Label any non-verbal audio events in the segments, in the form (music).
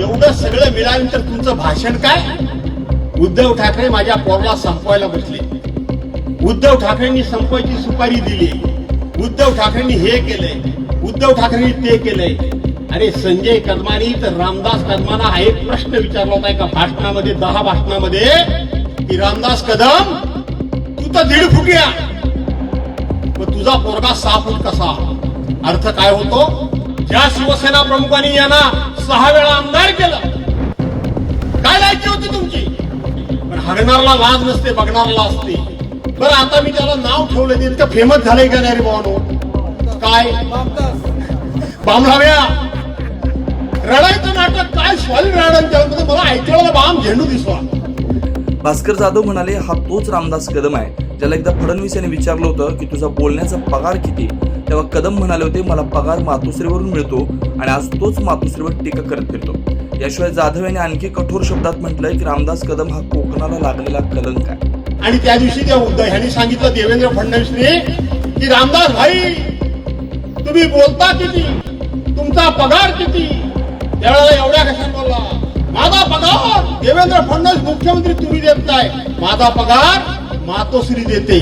एवढं सगळं मिळाल्यानंतर तुमचं भाषण काय? उद्धव ठाकरे माझ्या पोरला संपवायला बसले. उद्धव ठाकरेंनी संपवायची सुपारी दिली. उद्धव ठाकरेंनी हे केलंय. उद्धव ठाकरेंनी ते केलंय. अरे संजय कदमानी तर रामदास कदमांना हा एक प्रश्न विचारला होता एका भाषणामध्ये दहा भाषणामध्ये की रामदास कदम तू तर दीड फुटिया मग तुझा पोरगा सहा फूट कसा? अर्थ काय होतो? ज्या शिवसेना प्रमुखांनी यांना सहा वेळा आमदार केलं काय लायकी होती तुमची? पण हरणारला लाज नसते बघणारला असते. बरं आता मी त्याला नाव ठेवलं ते इतकं फेमस झालंय का नाही रे भावानो? काय? बामलाव्या रडायचं नाटक काय? स्वाली रडायचं त्यामध्ये मला ऐकलेला बाम झेंडू दिसला. भास्कर जाधव म्हणाले हा तोच रामदास कदम आहे. ज्याला एकदा फडणवीस यांनी विचारलं होतं की तुझा बोलण्याचा पगार किती? तेव्हा कदम म्हणाले होते मला पगार मातोश्रीवरून मिळतो आणि आज तोच मातोश्रीवर टीका करत फिरतो. याशिवाय जाधव यांनी आणखी कठोर शब्दात म्हटलंय की रामदास कदम हा कोकणाला लागलेला कलंक आहे. आणि त्या दिवशी त्या उद्धव यांनी सांगितलं देवेंद्र फडणवीसने की रामदास भाई तुम्ही बोलता किती? तुमचा पगार किती? त्यावेळेला एवढ्या कशा बोलला माझा पगार देवेंद्र फडणवीस मुख्यमंत्री तुम्ही देत नाही माझा पगार मातोश्री देते.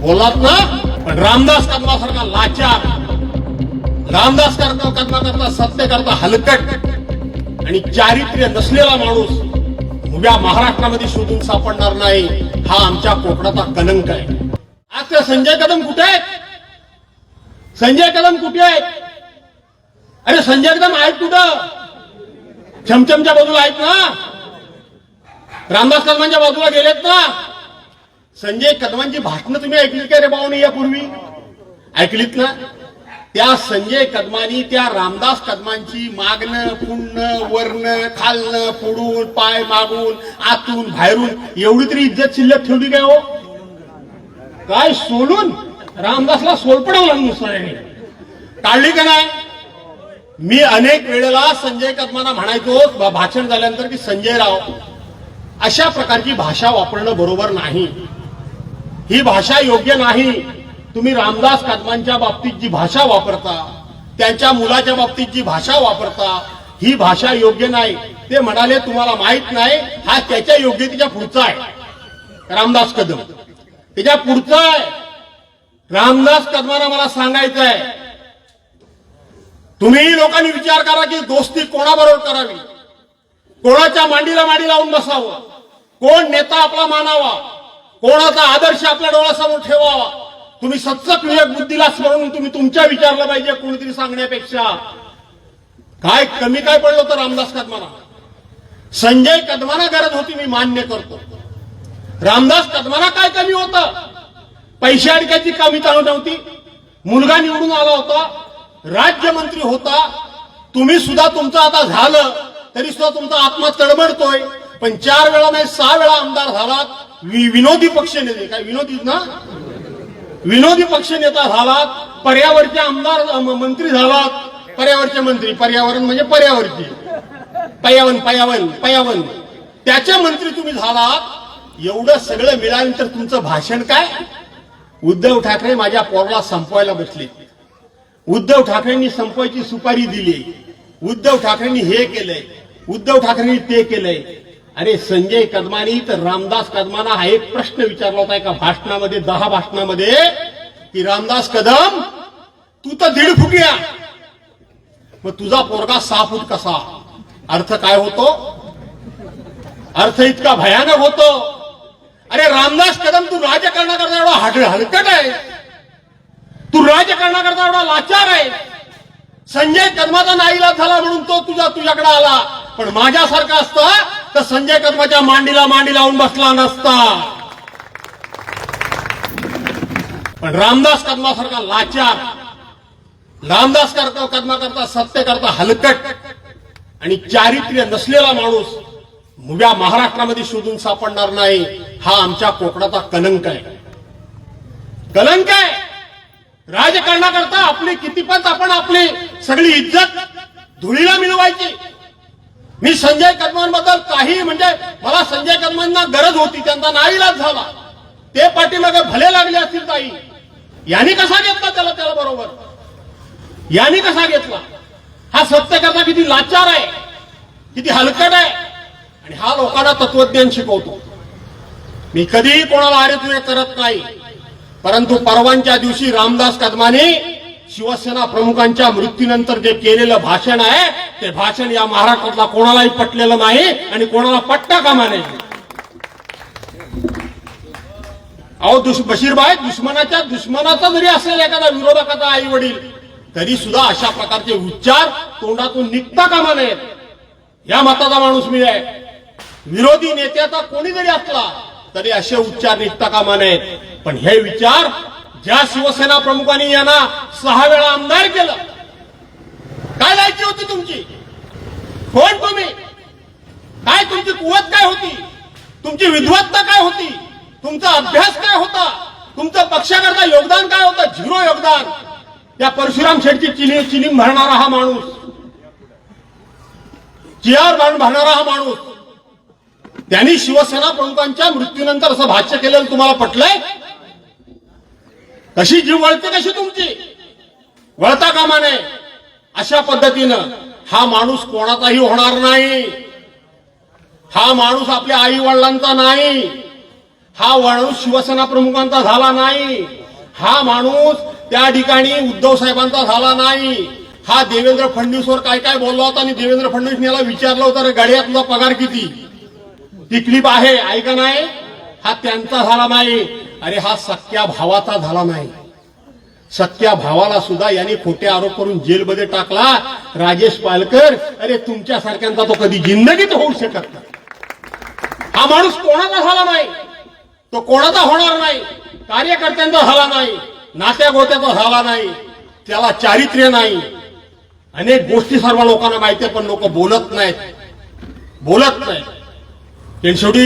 बोलात ना? पण रामदास कदमासारखा लाचार. रामदास करता कदमा करता सत्य करता हलकट आणि चारित्र्य नसलेला माणूस उभ्या महाराष्ट्रामध्ये शोधून सापडणार नाही हा आमच्या कोकणाचा कलंक आहे. आज ते संजय कदम कुठे आहेत? संजय कदम कुठे आहेत? अरे संजय कदम आहेत कुठं? छमछमच्या बाजूला आहेत ना? रामदास कदमांच्या बाजूला गेलेत ना? संजय कदमांची भाषणं तुम्ही ऐकली का रे भाऊने यापूर्वी? ऐकलीत ना? त्या संजय कदमानी त्या रामदास कदमांची मागणं पुणं वर्ण खालणं पुडून पाय मागून आतून बाहेरून एवढी तरी इज्जत शिल्लक ठेवली काय हो? काय सोलून रामदासला सोलपडवला नुसतं टाळली का नाही? मी अनेक वेळेला संजय कदमांना म्हणायचो भाषण झाल्यानंतर की संजय राव अशा प्रकारची भाषा वापरणं बरोबर नाही. ही भाषा योग्य नाही. तुम्ही रामदास कदमांच्या बाबतीत जी भाषा वापरता त्यांच्या मुलाच्या बाबतीत जी भाषा वापरता ही भाषा योग्य नाही. ते म्हणाले तुम्हाला माहीत नाही हा त्याच्या योग्यतेच्या पुढचा आहे. रामदास कदम. त्याच्या पुढचा आहे. रामदास कदमांना मला सांगायचं आहे. तुम्ही लोकांनी विचार करा की दोस्ती कोणाबरोबर करावी? कोणाच्या मांडीला मांडी लावून बसावं? कोण नेता आपला मानावा? कोणाचा आदर्श आपल्या डोळ्यासमोर ठेवावा? तुम्ही सत्सक विवेक बुद्धीला स्मरून तुम्ही तुमच्या विचारलं पाहिजे कोणीतरी सांगण्यापेक्षा. काय कमी काय पडलं होतं रामदास कदमाना संजय कदमाना गरज होती मी मान्य करतो. रामदास कदमाना काय कमी होतं? पैसे अडक्याची कमी चालू नव्हती. मुलगा निवडून आला होता राज्यमंत्री होता. तुम्ही सुद्धा तुमचं आता झालं तरी सुद्धा तुमचा आत्मा तडबडतोय पण चार वेळा नाही सहा वेळा आमदार झालात. विनोदी पक्ष नेते. काय विनोदी ना? विनोदी पक्ष नेता झालात पर्यावरचे आमदार मंत्री झालात. पर्यावरचे मंत्री पर्यावरण म्हणजे पर्यावरती. पयावन पयावन पयावन त्याचे मंत्री तुम्ही झालात. एवढं सगळं मिळाल्यानंतर तुमचं भाषण काय? उद्धव ठाकरे माझ्या पोरला संपवायला बसले. उद्धव ठाकरेंनी संपवायची सुपारी दिली. उद्धव ठाकरेंनी हे केलंय. उद्धव ठाकरेंनी ते केलंय. अरे संजय कदमानी तर रामदास कदमांना हा एक प्रश्न विचारला होता एका भाषणामध्ये दहा भाषणामध्ये की रामदास कदम तू तर दीड फुटिया. मग तुझा पोरगा सहा फूट कसा? अर्थ काय होतो? अर्थ इतका भयानक होतो. अरे रामदास कदम तू राजकारणाकरता एवढा हड हलकट आहे. तू राजकारणाकरता एवढा लाचार आहे. संजय कदमाचा नाईलाज झाला म्हणून तो तुझा तुझ्याकडे आला. पण माझ्यासारखा असता तर संजय कदमाच्या मांडीला मांडी लावून बसला नसता. पण रामदास कदमासारखा लाचार. रामदास करता कदमा करता सत्य करता हलकट आणि चारित्र्य नसलेला माणूस उभ्या महाराष्ट्रामध्ये शोधून सापडणार नाही हा आमच्या कोकणाचा कलंक आहे. कलंक आहे! राजकारणाकरता आपली कितीपत आपण आपली सगळी इज्जत धुळीला मिळवायची. मी संजय कदमांबद्दल काही म्हणजे मला संजय कदमांना गरज होती त्यांचा नाईलाज झाला. ते पाठीमागे भले लागले असतील ताई. यांनी कसा घेतला त्याला त्याला बरोबर? यांनी कसा घेतला? हा सत्य करता किती लाचार आहे किती हलकट आहे आणि हा लोकांना तत्वज्ञान शिकवतो. मी कधीही कोणाला आरे करत नाही परंतु परवांच्या दिवशी रामदास कदमाने शिवसेना प्रमुखांच्या मृत्यूनंतर जे केलेलं भाषण आहे ते भाषण या महाराष्ट्रातला कोणालाही पटलेलं नाही आणि कोणाला पट्टा कामा नाही अहो दुश बशीरबाई दुश्मनाच्या दुश्मनाचा जरी असेल एखादा विरोधकाचा आई वडील तरी सुद्धा अशा प्रकारचे उच्चार तोंडातून निघता कामा नयेत या मताचा माणूस मी आहे. विरोधी नेत्याचा कोणी जरी असला तरी असे उच्चार निघता कामा नयेत. पण हे विचार ज्या शिवसेना प्रमुखांनी यांना सहा वेळा आमदार केलं काय लायकी होती तुमची? कोण तुम्ही? काय तुमची कुवत काय होती? तुमची विद्वत्ता काय होती? तुमचा अभ्यास काय होता? तुमचं पक्षाकरता योगदान काय होतं? झिरो योगदान. त्या परशुराम शेटची चिनी चिलीम भरणारा हा माणूस. चियार भरणारा हा माणूस. त्यांनी शिवसेना प्रमुखांच्या मृत्यूनंतर असं भाष्य केलेलं तुम्हाला पटलंय? कशी जीव वळते कशी तुमची? वळता कामा नये. अशा पद्धतीनं हा माणूस कोणाचाही होणार नाही. हा माणूस आपल्या आई वडिलांचा नाही. हा माणूस शिवसेना प्रमुखांचा झाला नाही. हा माणूस त्या ठिकाणी उद्धव साहेबांचा झाला नाही. हा देवेंद्र फडणवीसवर काय काय बोलला होता आणि देवेंद्र फडणवीस याला विचारलं होतं रे गाड्या तुझा पगार किती? ती क्लिप आहे ऐका नाही. हा त्यांचा झाला नाही. अरे हा सख्या भावाचा झाला नाही. सख्या भावाला सुद्धा यांनी खोटे आरोप करून जेलमध्ये टाकला. राजेश पालकर अरे तुमच्यासारख्यांचा तो कधी जिंदगीत होऊ शकत नाही. हा माणूस कोणाचा झाला नाही? तो कोणाचा होणार नाही? कार्यकर्त्यांचा झाला नाही. नात्या गोत्याचा झाला नाही. त्याला चारित्र्य नाही. अनेक गोष्टी सर्व लोकांना माहिती आहे पण लोक बोलत नाहीत. बोलत नाहीत. शेवटी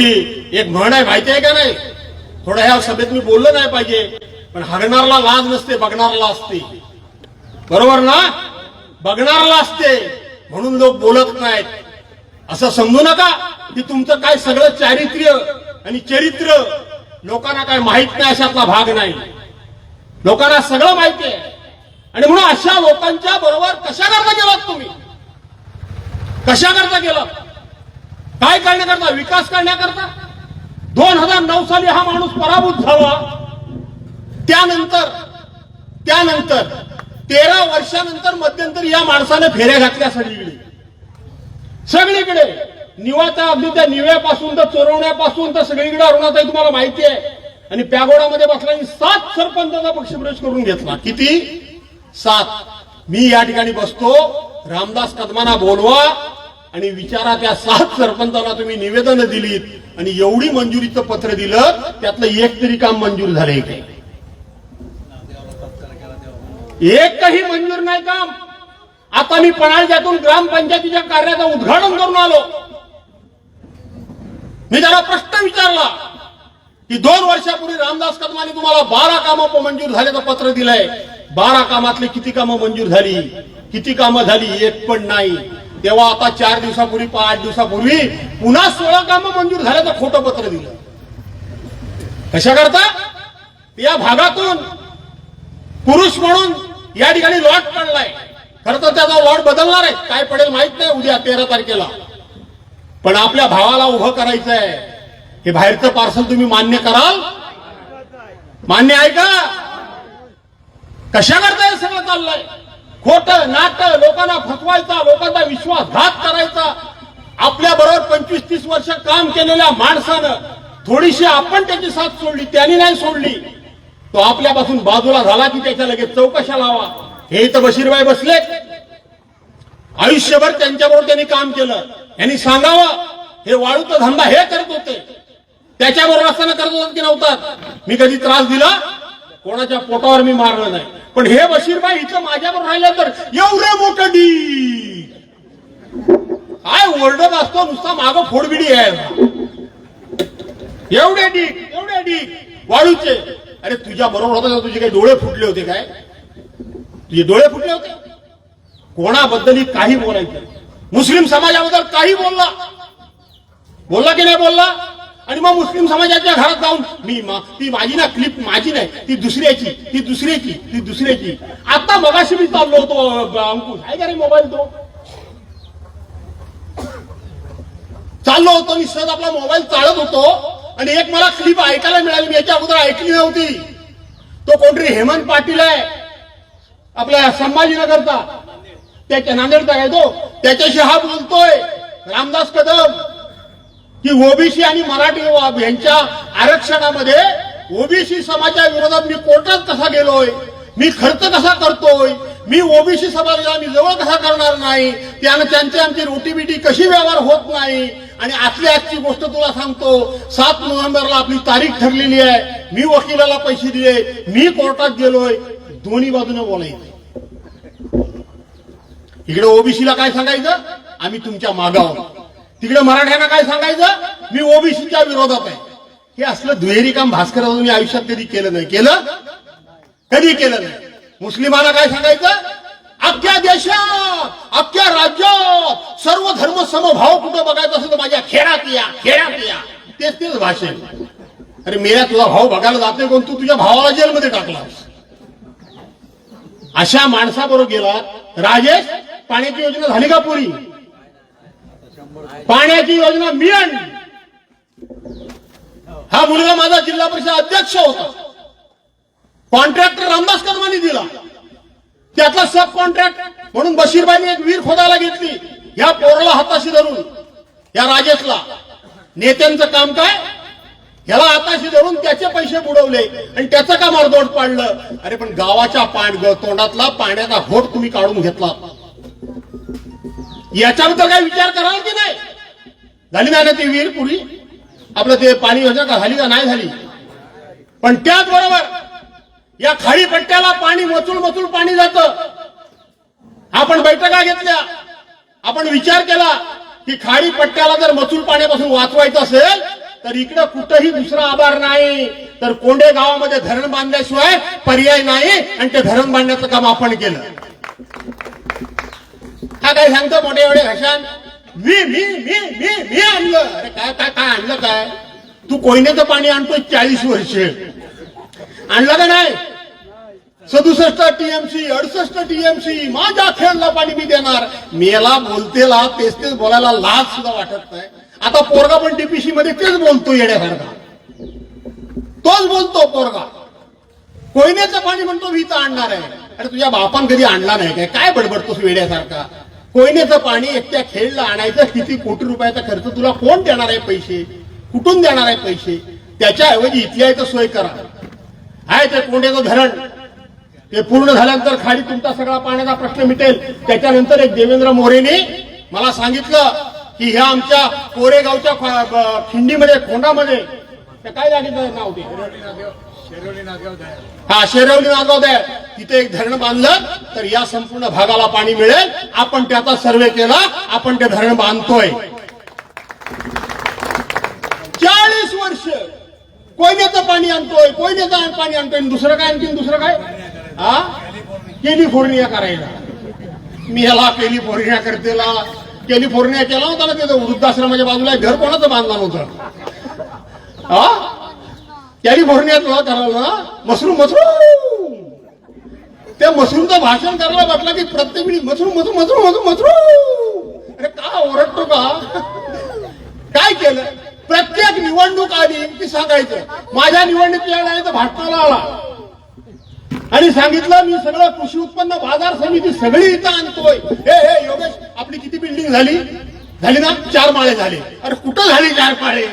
एक म्हण आहे माहिती आहे का नाही? थोड्या ह्या सभेत मी बोललं नाही पाहिजे पण हगणारला लाज नसते बघणारला असते. बरोबर ना? बघणारला असते म्हणून लोक बोलत नाहीत. असं समजू नका की तुमचं काय सगळं चारित्र्य आणि चरित्र लोकांना काय माहीत नाही अशातला भाग नाही. लोकांना सगळं माहिती आहे. आणि म्हणून अशा लोकांच्या बरोबर कशा करता गेलात तुम्ही? कशा करता गेलात? काय करण्याकरता? विकास करण्याकरता? दोन हजार नऊ साली हा माणूस पराभूत झाला. त्यानंतर त्यानंतर तेरा वर्षानंतर मध्यंतरी या माणसाने फेऱ्या घातल्या सगळीकडे. सगळीकडे. निवाचा अगदी त्या निव्यापासून तर चोरवण्यापासून तर सगळीकडे अरुणाताई तुम्हाला माहिती आहे. आणि पॅगोडामध्ये बसल्याने सात सरपंचाचा पक्षप्रवेश करून घेतला. किती? सात. मी या ठिकाणी बसतो. रामदास कदमांना बोलवा. आणि विचारा त्या सात सरपंचांना तुम्ही निवेदन दिलीत आणि एवढी मंजुरीचं पत्र दिलं त्यातलं एक तरी काम मंजूर झालंय काय काही मंजूर नाही काम. आता मी पणाळच्यातून ग्रामपंचायतीच्या कार्याचं उद्घाटन करून आलो. मी त्याला प्रश्न विचारला की दोन वर्षापूर्वी रामदास कदमाने तुम्हाला बारा कामं मंजूर झाल्याचं पत्र दिलंय. बारा कामातले किती कामं मंजूर झाली? किती कामं झाली? एक पण नाही. तेव्हा आता चार दिवसापूर्वी पाच दिवसापूर्वी पुन्हा सोळा कामं मंजूर झाल्याचं खोटं पत्र दिलं. कशा करता? या भागातून पुरुष म्हणून या ठिकाणी लॉट पडलाय. खरं तर त्याचा लॉट बदलणार आहे. काय पडेल माहीत नाही उद्या तेरा तारखेला. पण आपल्या भावाला उभं करायचं आहे हे बाहेरचं पार्सल तुम्ही मान्य कराल? मान्य आहे का? कशा करता हे सगळं चाललंय? खोट नाट लोकांना फसवायचा लोकांचा विश्वासघात करायचा. आपल्या बरोबर पंचवीस तीस वर्ष काम केलेल्या माणसानं थोडीशी आपण त्याची साथ सोडली त्यांनी नाही सोडली तो आपल्यापासून बाजूला झाला की त्याच्या लगेच चौकशा लावा हे इथं बशीरबाई बसले आयुष्यभर त्यांच्याबरोबर त्यांनी काम केलं. यांनी सांगावं हे वाळूचा धंदा हे करत होते. त्याच्याबरोबर असताना करत होतात की नव्हतात. मी कधी त्रास दिला? कोणाच्या पोटावर मी मारलं नाही. पण हे बशीरबाई इथं माझ्यावर राहिलं तर एवढं मोठं डी काय ओरडत असतो नुसता मागं फोडबिडी आहे. एवढे ढीक एवढे ढीक वाळूचे. अरे तुझ्या बरोबर होता तुझे काही डोळे फुटले होते काय? तुझे डोळे फुटले होते? कोणाबद्दल काही बोलायचं? मुस्लिम समाजाबद्दल काही बोलला? बोलला की नाही बोलला? आणि मग मुस्लिम समाजाच्या घरात जाऊन मी मा- ती माझी ना क्लिप माझी नाही ती दुसऱ्याची ती दुसऱ्याची ती दुसऱ्याची. आता मगाशी मी चाललो होतो अंकुश. आहे का रे मोबाईल तो? चाललो होतो मी सहज आपला मोबाईल चालत होतो आणि एक मला क्लिप ऐकायला मिळाली मी याच्या अगोदर ऐकली नव्हती. तो कोणतरी हेमंत पाटील आहे आपल्या संभाजीनगरचा. त्याच्या नांदेडचा आहे तो. त्याच्याशी हा बोलतोय. रामदास कदम. की ओबीसी आणि मराठी यांच्या आरक्षणामध्ये ओबीसी समाजाच्या विरोधात मी कोर्टात कसा गेलोय? मी खर्च कसा करतोय? मी ओबीसी समाजाला मी जवळ कसा करणार नाही? त्यानं त्यांची आमची रोटीबिटी कशी व्यवहार होत नाही? आणि आजली आजची गोष्ट तुला सांगतो सात नोव्हेंबरला आपली तारीख ठरलेली आहे. मी वकिलाला पैसे दिले. मी कोर्टात गेलोय. दोन्ही बाजूने बोलायचं इकडे ओबीसीला काय सांगायचं? आम्ही तुमच्या मागावर. तिकडे मराठ्यांना काय सांगायचं? मी ओबीसीच्या विरोधात आहे. हे असलं दुहेरी काम भास्कर मी आयुष्यात कधी केलं नाही. केलं? कधी केलं नाही? मुस्लिमांना काय सांगायचं? अख्ख्या देशात अख्ख्या राज्यात सर्व धर्म समभाव कुठं बघायचं असेल तर माझ्या खेळात या खेळात या. तेच तेच भाषण अरे मेरा तुझा भाऊ बघायला जात नाही कोण? तू तुझ्या भावाला जेलमध्ये टाकलास अशा माणसाबरोबर गेला. राजेश पाण्याची योजना झाली का पुरी? पाण्याची योजना मी आणली हा मुलगा माझा जिल्हा परिषद अध्यक्ष होता. कॉन्ट्रॅक्टर रामदास कदमांनी दिला. त्यातला सब कॉन्ट्रॅक्ट म्हणून बशीरबाईने एक वीर खोदायला घेतली. या पोरला हाताशी धरून या राजेशला. नेत्यांचं काम काय? ह्याला हाताशी धरून त्याचे पैसे बुडवले आणि त्याचं काम अर्धवट पाडलं? अरे पण गावाच्या पाण तोंडातला पाण्याचा घोट तुम्ही काढून घेतला याच्याबद्दल काय विचार कराल की नाही? झाली नाही ना ती विहीर पुरी? आपलं ते पाणी योजना का? झाली का? नाही झाली? पण त्याचबरोबर या खाडी पट्ट्याला पाणी मचूल मचूल पाणी जात. आपण बैठका घेतल्या. आपण विचार केला की खाडी पट्ट्याला जर मचूल पाण्यापासून वाचवायचं असेल तर इकडं कुठंही दुसरा आभार नाही. तर कोंडे गावामध्ये धरण बांधल्याशिवाय पर्याय नाही. आणि ते धरण बांधण्याचं काम आपण केलं. हा काय सांगतो मोठे एवढे हशान मी मी मी मी मी आणलं. अरे काय काय काय आणलं काय? तू कोयनेचं पाणी आणतोय चाळीस वर्ष. आणलं का नाही? सदुसष्ट टीएमसी अडुसष्ट टीएमसी माझ्या खेळला पाणी मी देणार. मेला बोलतेला तेच तेच बोलायला लाज सुद्धा वाटत नाही. आता पोरगा पण टीपीसी मध्ये तेच बोलतो येण्यासारखा तोच बोलतो पोरगा. कोयनेचं पाणी म्हणतो मी तर आणणार आहे. अरे तुझ्या बापान कधी आणला नाही काय? काय बडबडतोस वेड्यासारखा कोयनेचं पाणी एकट्या खेळला आणायचं किती कोटी रुपयाचा खर्च तुला कोण देणार आहे पैसे? कुठून देणार आहे पैसे? त्याच्याऐवजी इथल्या इथं सोय करा. आहे ते कोंड्याचं धरण. ते पूर्ण झाल्यानंतर खाली तुमचा सगळा पाण्याचा प्रश्न मिटेल. त्याच्यानंतर एक देवेंद्र मोरेने मला सांगितलं की ह्या आमच्या कोरेगावच्या खिंडीमध्ये खोंडामध्ये त्या काय जागेचं नाव ते? हा शेरवली नागाव द्या तिथे एक धरण बांधलं तर या संपूर्ण भागाला पाणी मिळेल. आपण त्याचा सर्वे केला आपण ते धरण बांधतोय. चाळीस वर्ष. कोयन्याचं पाणी आणतोय कोयन्याचं पाणी आणतोय. आणि दुसरं काय आणखीन दुसरं काय? हा? कॅलिफोर्निया करायला. मी याला कॅलिफोर्निया करतेला. कॅलिफोर्निया केला होता ना तिथं वृद्धाश्रमाच्या बाजूला घर कोणाचं बांधलं नव्हतं हा? कॅलिफोर्नियात तुला करायला ना मशरूम मशरूम त्या मशरूमचं भाषण करायला वाटलं की प्रत्येक वेळी mushroom mushroom mushroom mushroom mushroom अरे का ओरडतो का? काय केलं? प्रत्येक निवडणूक आली की सांगायचं माझ्या निवडणुकीला नाही तर भाटणाला आला. आणि सांगितलं मी सगळं कृषी उत्पन्न बाजार समिती सगळी इथं आणतोय. हे हे योगेश आपली किती बिल्डिंग झाली? झाली ना चार माळे झाले. अरे कुठं झाली चार माळे?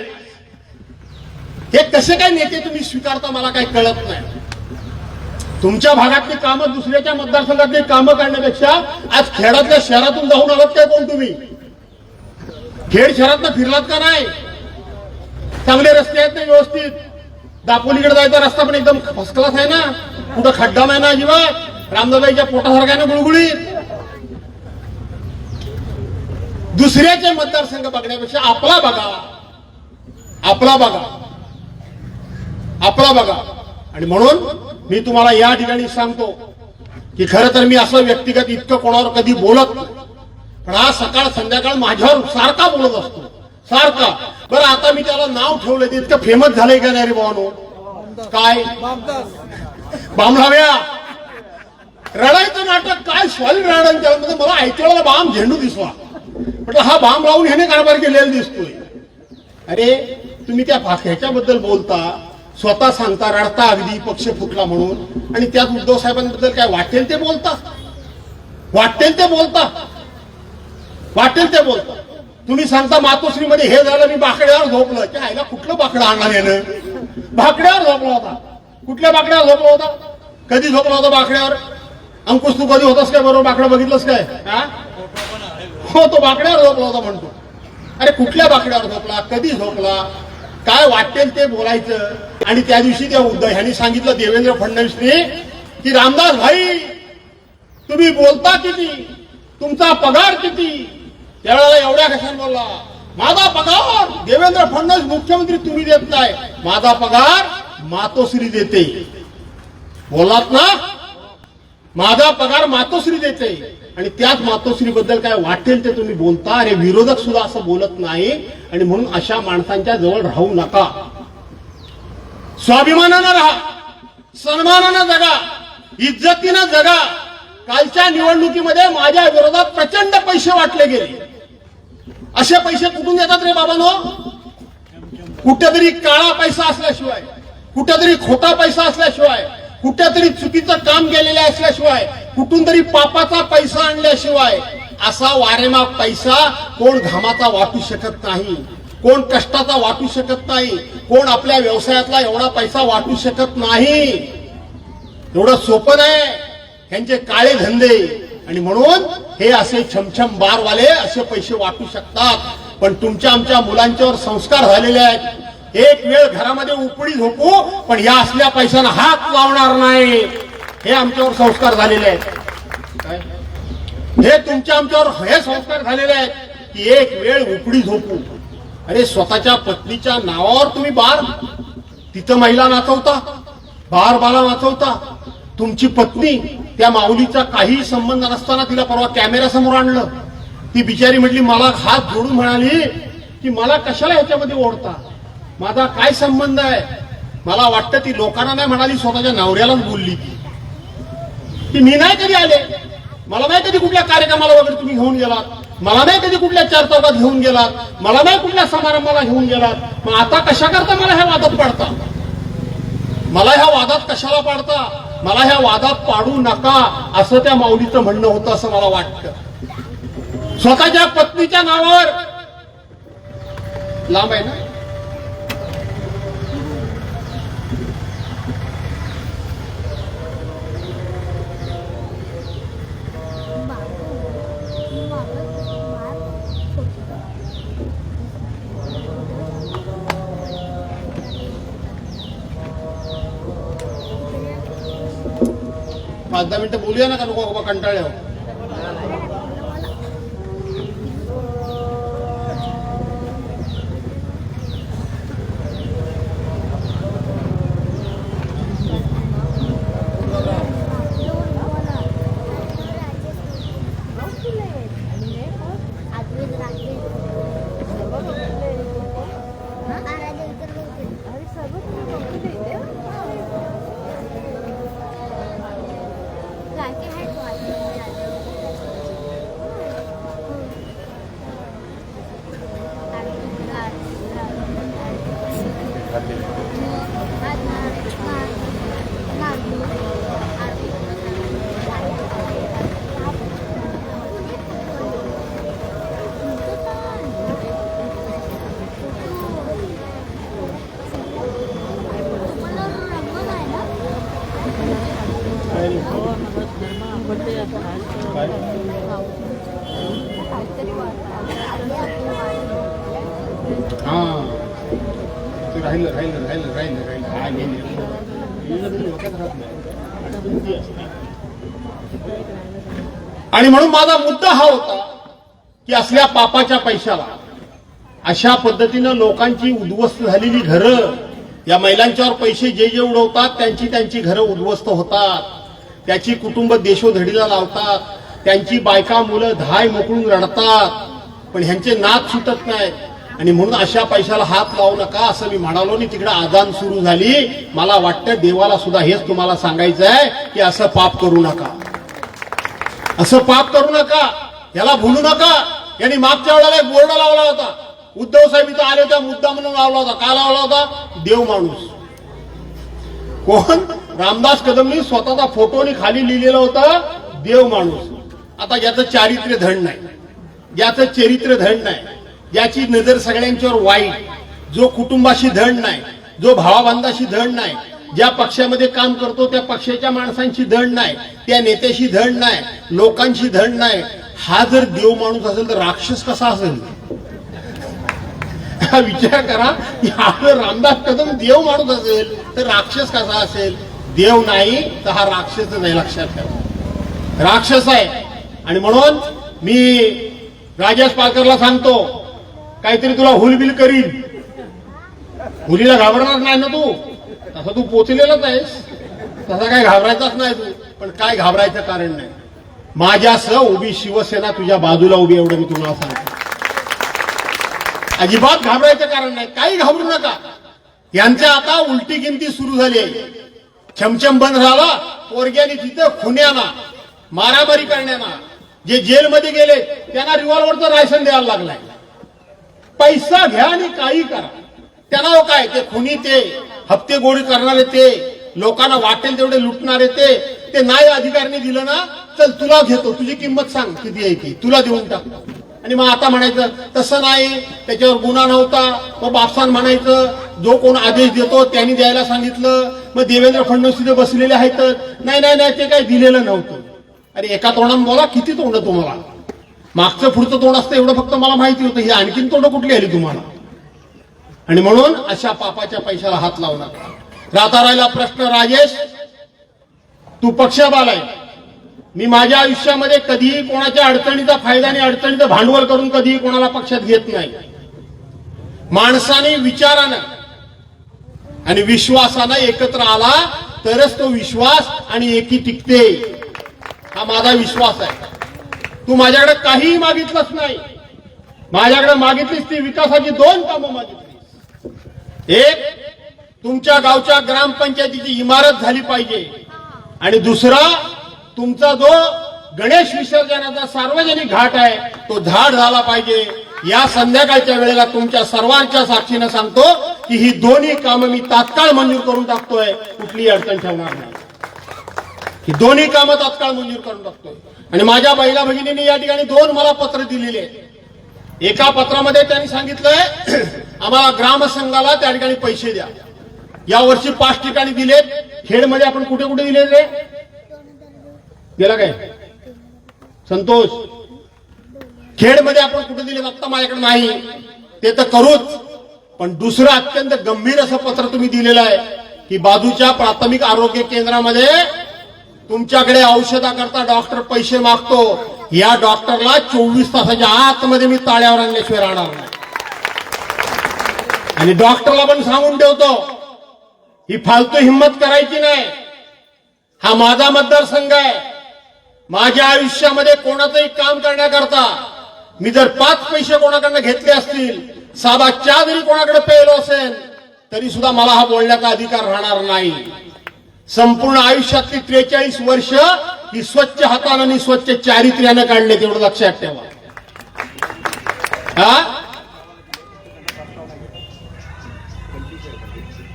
हे कसे काय नेते तुम्ही स्वीकारता मला काही कळत नाही. तुमच्या भागातली कामं दुसऱ्याच्या मतदारसंघातली कामं करण्यापेक्षा आज खेड्यातल्या शहरातून जाऊन आलात काय कोण तुम्ही? खेड शहरात फिरलात का नाही? चांगले रस्ते आहेत ना व्यवस्थित. दापोलीकडे जायचा रस्ता पण एकदम फर्स्ट क्लास आहे ना. कुठं खड्डा नाही ना अजिबात. रामदाबाईच्या पोटासारखा आहे ना गुळगुळीत. दुसऱ्याचे मतदारसंघ बघण्यापेक्षा आपला बघा. आपला बघा. आपला बघा. आणि म्हणून मी तुम्हाला या ठिकाणी सांगतो की खरं तर मी असं व्यक्तिगत इतकं कोणावर कधी बोलत नाही. पण आज सकाळ संध्याकाळ माझ्यावर सारखा बोलत असतो. सारखा. बरं आता मी त्याला नाव ठेवलं ते इतकं फेमस झालंय का नाही रे भावानो? काय? बामलाव्या. रडायचं नाटक काय? सॉलिड रडायचं त्यामध्ये मला ऐकवायला बाम झेंडू दिसला. म्हटलं हा बाम लावून ह्याने कारभार केलेला दिसतोय. अरे तुम्ही त्या ह्याच्याबद्दल बोलता. स्वतः सांगता रडता अगदी पक्ष फुटला म्हणून. आणि त्यात उद्धव साहेबांबद्दल काय वाटेल ते बोलता? वाटेल ते बोलता? वाटेल ते बोलता? तुम्ही सांगता मातोश्रीमध्ये हे झालं मी बाकड्यावर झोपलं. त्या आईला कुठलं बाकडं आणणार येणं बाकड्यावर झोपला होता. कुठल्या बाकड्यावर झोपला होता? कधी झोपला होता बाकड्यावर? अंकुश तू कधी होतास काय बरोबर बाकडं बघितलंस काय? हो तो बाकड्यावर झोपला होता म्हणतो. अरे कुठल्या बाकड्यावर झोपला? कधी झोपला? काय वाटेल ते बोलायचं. आणि त्या दिवशी त्या उद्धव ह्यांनी सांगितलं देवेंद्र फडणवीसने की रामदास भाई तुम्ही बोलता किती? तुमचा पगार किती? त्यावेळेला एवढ्या कशाने बोलला माझा पगार देवेंद्र फडणवीस मुख्यमंत्री तुम्ही देत नाही. माझा पगार मातोश्री देते. बोलात ना? माझा पगार मातोश्री देते. आणि त्याच मातोश्री बद्दल काय वाटेल ते तुम्ही बोलता अरे विरोधक सुद्धा असं बोलत नाही. आणि म्हणून अशा माणसांच्या जवळ राहू नका. स्वाभिमानानं राहा. सन्मानानं जगा. इज्जतीनं जगा. कालच्या निवडणुकीमध्ये माझ्या विरोधात प्रचंड पैसे वाटले गेले. असे पैसे कुठून येतात रे बाबांनो? कुठेतरी काळा पैसा असल्याशिवाय कुठेतरी खोटा पैसा असल्याशिवाय कुठेतरी चुकीचं काम गेलेलं असल्याशिवाय कुठून तरी पापाचा पैसा आणल्याशिवाय असा वारेमा पैसा कोण घामाचा वाटू शकत नाही कोण कष्टाचा वाटू शकत नाही कोण आपल्या व्यवसायातला एवढा पैसा वाटू शकत नाही. एवढं सोपं नाही. ह्यांचे काळे धंदे. आणि म्हणून हे असे छमछम बारवाले असे पैसे वाटू शकतात. पण तुमच्या आमच्या मुलांच्यावर संस्कार झालेले आहेत. एक वेळ घरामध्ये उपडी झोपू पण या असल्या पैशांना हात लावणार नाही. हे आमच्यावर संस्कार झालेले आहेत. हे तुमच्या आमच्यावर हे संस्कार झालेले आहेत की एक वेळ उपडी झोपू. अरे स्वतःच्या पत्नीच्या नावावर तुम्ही बार. तिथं महिला नाचवता बार बाला नाचवता. तुमची पत्नी त्या माऊलीचा काही संबंध नसताना तिला परवा कॅमेऱ्यासमोर आणलं. ती बिचारी म्हटली मला हात जोडून म्हणाली की मला कशाला ह्याच्यामध्ये ओढता? माझा काय संबंध आहे? मला वाटतं ती लोकांना नाही म्हणाली स्वतःच्या नवऱ्यालाच बोलली ती. की मी नाही कधी आले. मला नाही कधी कुठल्या कार्यक्रमाला वगैरे तुम्ही घेऊन गेलात. मला नाही कधी कुठल्या चार चौकात घेऊन गेलात. मला नाही कुठल्या समारंभाला घेऊन गेलात. मग आता कशा करता मला ह्या वादात पाडता? मला ह्या वादात कशाला पाडता? मला ह्या वादात पाडू नका असं त्या माऊलीचं म्हणणं होतं असं मला वाटतं. स्वतःच्या पत्नीच्या नावावर. लांब आहे ना? पाच दहा मिनिटं बोलूया ना का नको बाबा कंटाळ्यावर राहिलं राहिलं राहिलं राहिलं राहिलं. हा गेली डोक्यात राहत नाही. आणि म्हणून माझा मुद्दा हा होता की असल्या पापाच्या पैशाला अशा पद्धतीनं लोकांची उद्ध्वस्त झालेली घरं या महिलांच्यावर पैसे जे जे उडवतात त्यांची त्यांची घरं उद्ध्वस्त होतात. त्याची कुटुंब देशोधडीला लावतात. त्यांची बायका मुलं धाय मोकळून रडतात. पण ह्यांचे नाक सुटत नाहीत. आणि म्हणून अशा पैशाला हात लावू नका असं मी म्हणालो आणि तिकडे आदान सुरू झाली. मला वाटतं देवाला सुद्धा हेच तुम्हाला सांगायचं आहे की असं पाप करू नका. असं पाप करू नका. याला भुलू नका. यांनी मागच्या वेळेला एक बोर्ड लावला होता. उद्धव साहेब इथं आले होते मुद्दा म्हणून लावला होता. काय लावला होता? देव माणूस. कोण? रामदास कदमनी स्वतःचा फोटो खाली लिहिलेला होता देव माणूस. आता ज्याचं चारित्र्य धड नाही. याचं चरित्र धड नाही. याची नजर सगळ्यांच्यावर वाईट जो कुटुंबाशी धड नाही जो भावाबांधाशी धड नाही ज्या पक्षामध्ये काम करतो त्या पक्षाच्या माणसांशी धड नाही त्या नेत्याशी धड नाही लोकांशी धड नाही. हा जर देव माणूस असेल तर राक्षस कसा असेल? हा विचार करा की आपलं रामदास कदम देव माणूस असेल तर राक्षस कसा असेल? देव नाही तर हा राक्षस नाही लक्षात ठेवा. राक्षस आहे. आणि म्हणून मी राजेश पालकरला सांगतो काहीतरी तुला हुलबिल करील हुलीला घाबरणार नाही ना तू? तसा तू पोचलेलाच आहेस. तसा काय घाबरायचाच नाही तू. पण काय घाबरायचं कारण नाही. माझ्यासह उभी शिवसेना तुझ्या बाजूला उभी एवढं मी तुम्हाला सांगतो. अजिबात घाबरायचं कारण नाही. काही घाबरू नका. यांच्या आता उलटी गिनती सुरू झाली आहे. छमछम बंद झाला. पोरग्याने तिथं खुन्याना मारामारी करण्याना. जे जेलमध्ये गेले त्यांना रिव्हॉल्वरचं लायसन द्यायला लागलाय. पैसा घ्या आणि काही करा. त्याला काय? ते खुनी ते हप्ते गोळी करणारे ते लोकांना वाटेल तेवढे लुटणारे ते ते नाही अधिकाऱ्यांनी दिलं ना चल तुला घेतो तुझी किंमत सांग किती आहे ती तुला देऊन टाक. आणि मग आता म्हणायचं तसं नाही त्याच्यावर गुन्हा नव्हता मग बापसान म्हणायचं जो कोण आदेश देतो त्यांनी द्यायला सांगितलं मग देवेंद्र फडणवीस तिथे बसलेले आहेत नाही नाही नाही ते काही दिलेलं नव्हतं. अरे एका तोंडानं बोला किती तोंड तुम्हाला? मागचं पुढचं तोंड असतं एवढं फक्त मला माहिती होतं. ही आणखीन तोंड कुठली आली तुम्हाला? आणि म्हणून अशा पापाच्या पैशाला हात लावला राहता राहिला प्रश्न राजेश तू पक्षाबाल मी माझ्या आयुष्यामध्ये कधीही कोणाच्या अडचणीचा फायदा आणि अडचणीचं भांडवल करून कधीही कोणाला पक्षात घेत नाही. माणसाने विचारानं आणि विश्वासानं एकत्र आला तरच तो विश्वास आणि एकी टिकते. हा माझा विश्वास आहे. तू माझ्याकडे काहीही मागितलंच नाही. माझ्याकडे मागितलीस ती विकासाची दोन कामं मागितली एक तुमच्या गावच्या ग्रामपंचायतीची इमारत झाली पाहिजे. आणि दुसरा तुमचा जो गणेश विसर्जनाचा सार्वजनिक घाट आहे तो झाड झाला पाहिजे. या संध्याकाळच्या वेळेला तुमच्या सर्वांच्या साक्षीनं सांगतो की ही दोन्ही कामं मी तात्काळ मंजूर करून टाकतोय. कुठलीही अडचण ठेवणार नाही. ही दोन्ही कामं तात्काळ मंजूर करून टाकतोय आणि माझ्या महिला भगिनींनी या ठिकाणी दोन मला पत्र दिलेले आहेत. एका पत्रामध्ये त्यांनी सांगितलंय (clears throat) आम्हाला ग्रामसंघाला त्या ठिकाणी पैसे द्या. या वर्षी पाच ठिकाणी दिलेत. खेडमध्ये आपण कुठे कुठे दिलेले? गेला काय? संतोष. खेडमध्ये आपण कुठे दिले आत्ता माझ्याकडे नाही. ते तर करूच. पण दुसरं अत्यंत गंभीर असं पत्र तुम्ही दिलेलं आहे की बाजूच्या प्राथमिक आरोग्य केंद्रामध्ये तुमच्याकडे औषधाकरता डॉक्टर पैसे मागतो. या डॉक्टरला चोवीस तासाच्या आतमध्ये मी ताळ्यावर आणल्याशिवाय राहणार नाही. आणि डॉक्टरला पण सांगून ठेवतो ही फालतू हिंमत करायची नाही. हा माझा मतदारसंघ आहे. माझ्या आयुष्यामध्ये कोणाचंही काम करण्याकरता मी जर पाच पैसे कोणाकडनं घेतले असतील साधा चहा जरी कोणाकडे पेलो असेल तरी सुद्धा मला हा बोलण्याचा अधिकार राहणार नाही. संपूर्ण आयुष्यातली त्रेचाळीस वर्ष ही स्वच्छ हातानं आणि स्वच्छ चारित्र्यानं काढले तेवढं लक्षात ठेवा. हा?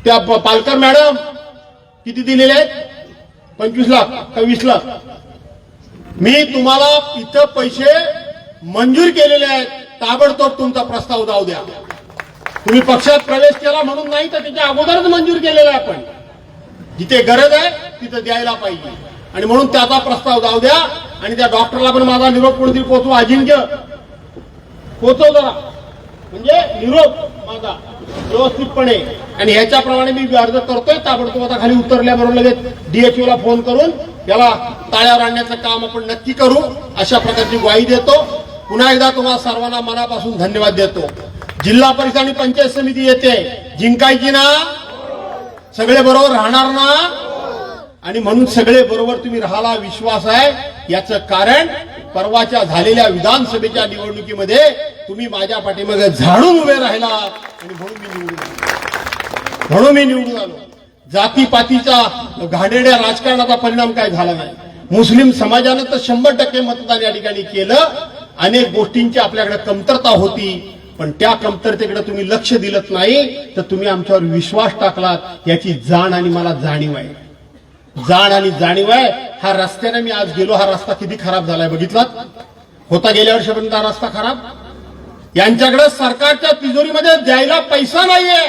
त्या पालकर मॅडम किती दिलेले आहेत? पंचवीस लाख का वीस लाख. मी तुम्हाला इथं पैसे मंजूर केलेले आहेत. ताबडतोब तुमचा प्रस्ताव जाऊ द्या. तुम्ही पक्षात प्रवेश केला म्हणून नाही तर त्याच्या अगोदरच मंजूर केलेला आहे आपण. जिथे गरज आहे तिथं द्यायला पाहिजे. आणि म्हणून त्याचा प्रस्ताव जाऊ द्या. आणि त्या डॉक्टरला पण माझा निरोप कोणतरी पोचवा अजिंक्य. पोचव जरा. म्हणजे निरोप माझा व्यवस्थितपणे. आणि ह्याच्याप्रमाणे मी अर्ज करतोय ताबडतोब आता खाली उतरल्याबरोबर लगेच डीएचओ ला फोन करून त्याला ताळ्यावर आणण्याचं काम आपण नक्की करू अशा प्रकारची ग्वाही देतो. पुन्हा एकदा तुम्हाला सर्वांना मनापासून धन्यवाद देतो. जिल्हा परिषद आणि पंचायत समिती येते. जिंकायची ना? सगळे बरोबर राहणार ना? आणि म्हणून सगळे बरोबर तुम्ही राहाला विश्वास आहे. याचं कारण परवाच्या झालेल्या विधानसभेच्या निवडणुकीमध्ये तुम्ही माझ्या पाठीमागे झाडून उभे राहिला. आणि म्हणून मी निवडून आलो. म्हणून मी निवडून आलो. जातीपातीचा घाणेड्या राजकारणाचा परिणाम काय झाला नाही. मुस्लिम समाजानं तर शंभर टक्के मतदान या ठिकाणी केलं. अनेक गोष्टींची आपल्याकडे कमतरता होती. पण त्या कमतरतेकडे तुम्ही लक्ष दिलत नाही तर तुम्ही आमच्यावर विश्वास टाकलात याची जाण आणि मला जाणीव आहे. जाण आणि जाणीव आहे हा रस्त्याने मी आज गेलो हा रस्ता किती खराब झालाय बघितलात? होता गेल्या वर्षापर्यंत हा रस्ता खराब? यांच्याकडे सरकारच्या तिजोरीमध्ये द्यायला पैसा नाहीये.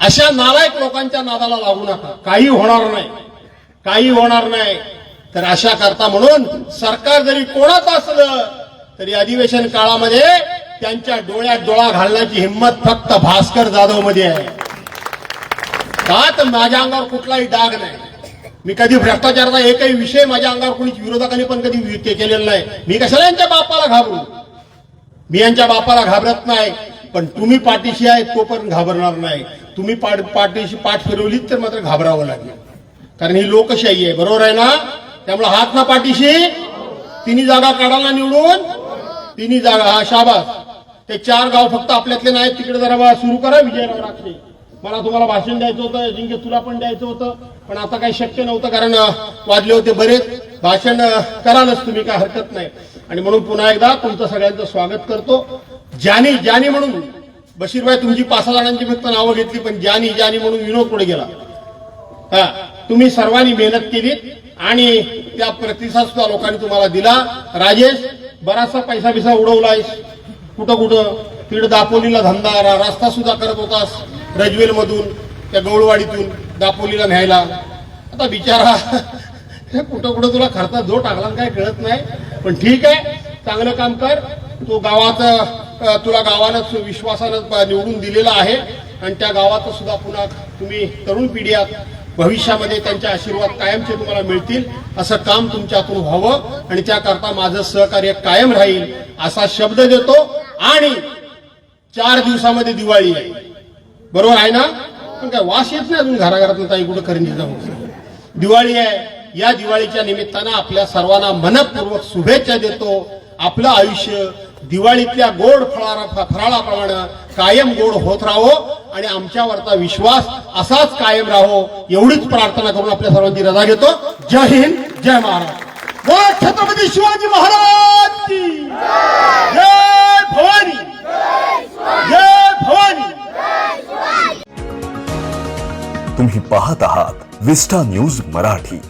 अशा नालायक लोकांच्या नादाला लागू नका. काही होणार नाही. काही होणार नाही. तर अशा करता म्हणून सरकार जरी कोणाच असलं तरी अधिवेशन काळामध्ये त्यांच्या डोळ्यात डोळा घालण्याची हिंमत फक्त भास्कर जाधवमध्ये आहे. का तर माझ्या अंगावर कुठलाही डाग नाही. मी कधी भ्रष्टाचाराचा एकही विषय माझ्या अंगावर कोणी विरोधकांनी पण कधी केलेला नाही. मी कशाला यांच्या बापाला घाबरू? मी यांच्या बापाला घाबरत नाही पण तुम्ही पाठीशी आहे तो पण घाबरणार नाही. तुम्ही पाठ पाठीशी पाठ फिरवलीत तर मात्र घाबरावं लागेल. कारण ही लोकशाही आहे बरोबर आहे ना? त्यामुळे हात ना पाठीशी तिन्ही जागा काढायला निवडून तिन्ही जागा हा शाबास. ते चार गाव फक्त आपल्यातले नाहीत तिकडे जरा बा सुरू करा विजयराव राक्षे मला तुम्हाला भाषण द्यायचं होतं जिंके तुला पण द्यायचं होतं पण आता काही शक्य नव्हतं कारण वाजले होते बरेच. भाषण करालच तुम्ही काय हरकत नाही. आणि म्हणून पुन्हा एकदा तुमचं सगळ्यांचं स्वागत करतो. ज्यानी ज्यानी म्हणून बशीरबाई तुमची पाच सहा जणांची फक्त नावं घेतली पण ज्यानी ज्यानी म्हणून विनोद पुढे गेला. हा तुम्ही सर्वांनी मेहनत केली आणि त्या प्रतिसाद सुद्धा लोकांनी तुम्हाला दिला. राजेश बराचसा पैसा बिसा उडवलायस. कुठं कुठं तिकडे दापोलीला धंदा रस्ता सुद्धा करत होतास रजवेल मधून त्या गवळवाडीतून दापोलीला न्यायला. आता बिचारा (laughs) कुठं कुठं तुला खर्चा जो टाकला काय कळत नाही. पण ठीक आहे चांगलं काम कर. तो गावाचा तुला गावानं विश्वासानं निवडून दिलेला आहे. आणि त्या गावाचं सुद्धा पुन्हा तुम्ही तरुण पिढी आहात. भविष्यामध्ये त्यांचे आशीर्वाद कायमचे तुम्हाला मिळतील. असं काम तुमच्यातून व्हावं आणि त्याकरता माझं सहकार्य कायम राहील असा शब्द देतो आणि चार दिवसामध्ये दिवाळी आहे बरोबर आहे ना? पण काय वास येत नाही अजून घराघरातून? काही कुठं खरेदी जाऊन दिवाळी आहे. या दिवाळीच्या निमित्तानं आपल्या सर्वांना मनपूर्वक शुभेच्छा देतो. आपलं आयुष्य दिवाळीतल्या गोड फळारा फराळाप्रमाणे कायम गोड होत राहो आणि आमच्यावरचा विश्वास असाच कायम राहो एवढीच प्रार्थना करून आपल्या सर्वांची रजा घेतो. जय हिंद जय महाराज. बोला छत्रपती शिवाजी महाराज जय भवानी. जय भवानी. तुम्ही पाहत आहात विस्टा न्यूज मराठी.